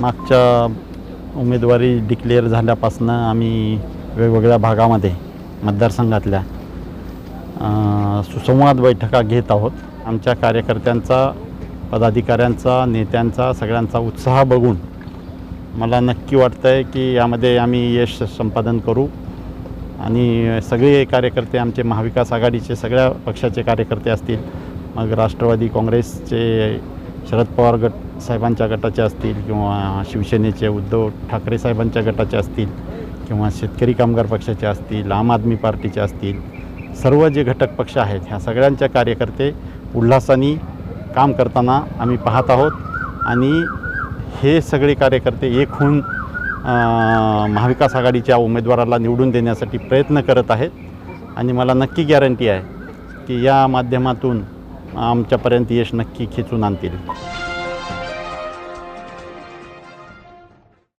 मागच्या उमेदवारी डिक्लेअर झाल्यापासून आम्ही वेगवेगळ्या भागामध्ये मतदारसंघातल्या सुसंवाद बैठका घेत आहोत. आमच्या कार्यकर्त्यांचा पदाधिकाऱ्यांचा नेत्यांचा सगळ्यांचा उत्साह बघून मला नक्की वाटतं आहे की यामध्ये आम्ही यश संपादन करू. आणि सगळे कार्यकर्ते आमचे महाविकास आघाडीचे सगळ्या पक्षाचे कार्यकर्ते असतील मग राष्ट्रवादी काँग्रेसचे शरद पवार गट साहेबांच्या गटाचे असतील किंवा शिवसेनेचे उद्धव ठाकरे साहेबांच्या गटाचे असतील किंवा शेतकरी कामगार पक्षाचे असतील आम आदमी पार्टीचे असतील सर्व जे घटक पक्ष आहेत ह्या सगळ्यांच्या कार्यकर्ते उल्हासाने काम करताना आम्ही पाहत आहोत. आणि हे सगळे कार्यकर्ते एक होऊन महाविकास आघाडीच्या उमेदवाराला निवडून देण्यासाठी प्रयत्न करत आहेत. आणि मला नक्की गॅरंटी आहे की या माध्यमातून आमच्यापर्यंत यश नक्की खेचून आणतील.